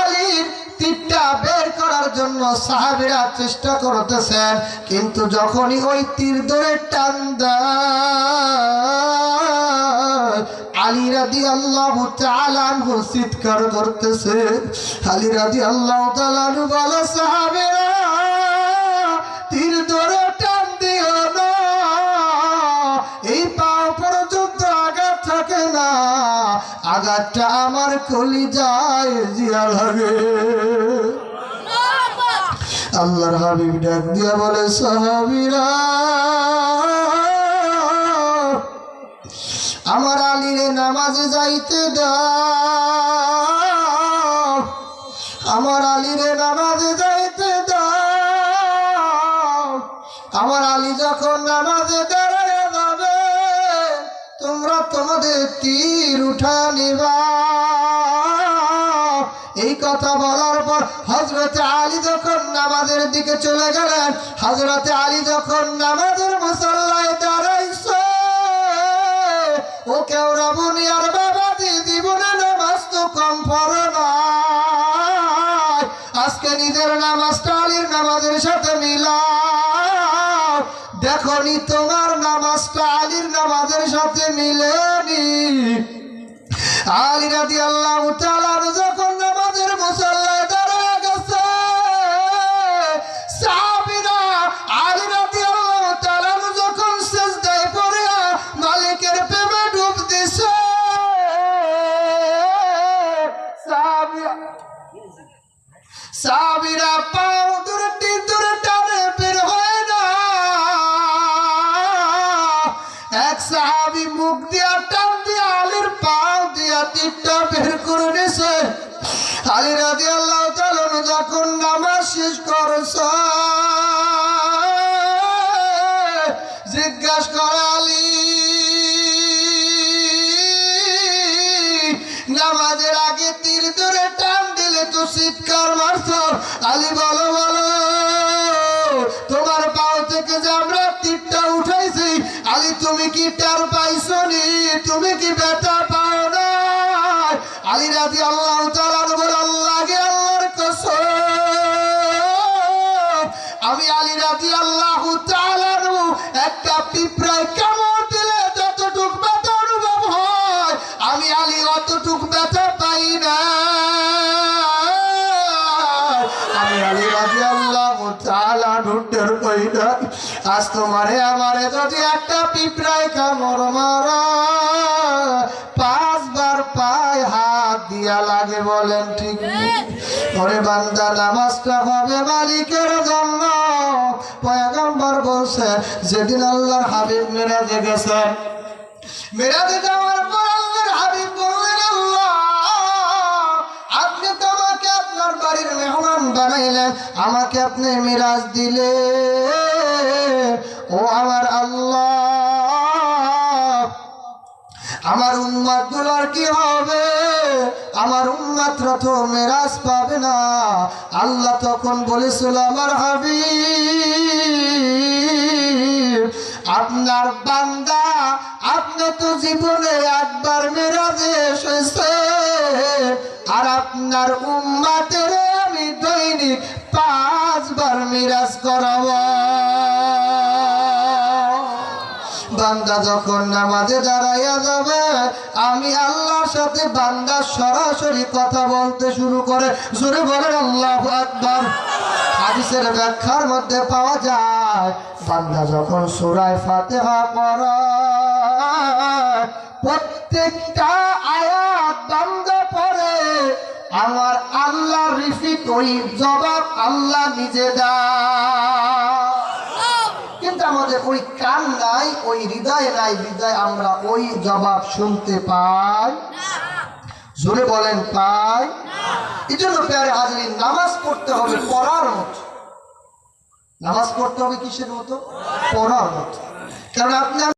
আলীর তীরটা বের করার জন্য সাহাবিরা চেষ্টা করতেছেন, কিন্তু যখনই ওই তীর ধরে টান আলী আল্লাহ চিৎকার করতেছে। আলী আল্লাহ বলে, সাহাবিরা আঘাতটা আমার কলি যায় জিয়া লাগে। আল্লাহর হাবিব ডাক দিয়া বলে আমার আলীরে নামাজে যাইতে দাও। আমার আলীরে নামাজে তীর উঠা এই কথা বলার পর হজরতে আলী যখন নামাজের দিকে চলে গেলেন হজরতে আলী যখন নামাজের মশাল্লায় দাঁড়াইছে ও কেউ রাবণী আর বাবা দি জীবনে নামাজ তো কম পড়ো আজকে নিজের নামাজটা দেখনি তোমার নামাজটা আলীর নামাজের সাথে মিলেনি। আলী রাদি আল্লাহ যখন নামাজের মুসল্লায় দাঁড়ায় গেছে, সাহাবীরা মালিকের পাও সাহাবি মুখ দিয়া, টান দিয়া, আলীর পাও দিয়া তীরটা বের করে নিছে। আলী রাজি আল্লাহ যখন নামাজ শেষ করছে, জিজ্ঞাসা করে নামাজের আগে তীর ধরে টান দিলে তো চিৎকার মারছ আলী বলো তুমি কি বেটা পাও না? আলী রাজি আল্লাহ আল্লাহকে আল্লাহর কসম। আমি আলি রাজি আল্লাহ একটা পিঁপড়ায় কামড় আজ তোমারে আমারে যদি একটা পিঁপড়ায় কামড় মারা, পাঁচবার পায় হাত দিয়া লাগে বলেন ঠিক ওরে বান্দা, নামাজটা হবে মালিকের জন্য। পয়গম্বর বলছে, যেদিন আল্লাহর হাবিব মেরাজে গেছেন, মেরাজে যাওয়ার পর বানাইলেন আমাকে আপনি মিরাজ দিলে। ও আমার আল্লাহ, আমার উন্মাদগুলার কি হবে? আমার উন্মাদরা তো মেরাজ পাবে না। আল্লাহ তখন বলেছিল, আমার হাবি আপনার বান্দা, আপনি তো জীবনে একবার মেরাজে এসেছে আর আপনার উম্মাতের আমি দৈনিক পাঁচবার মিরাজ করাবো। বান্দা যখন নামাজে দাঁড়াইয়া যাবে, আমি আল্লাহর সাথে বান্দা সরাসরি কথা বলতে শুরু করে, জোরে বলেন আল্লাহ আকবার। হাদিসের ব্যাখ্যার মধ্যে পাওয়া যায়, বান্দা যখন সুরায় ফাতেহা পড়ায়, প্রত্যেকটা পড়ে আমার আল্লাহ রিফিক ওই জবাব আল্লাহ নিজে দেয়। কিন্তু আমাদের ওই কান নাই, ওই হৃদয় নাই, হৃদয় আমরা ওই জবাব শুনতে পাই। জোরে বলেন, পাই। এই জন্য প্যারে হাজরিন নামাজ পড়তে হবে পড়ার মতো। নামাজ পড়তে হবে কিসের মতো? পড়ার মতো। কারণ আপনি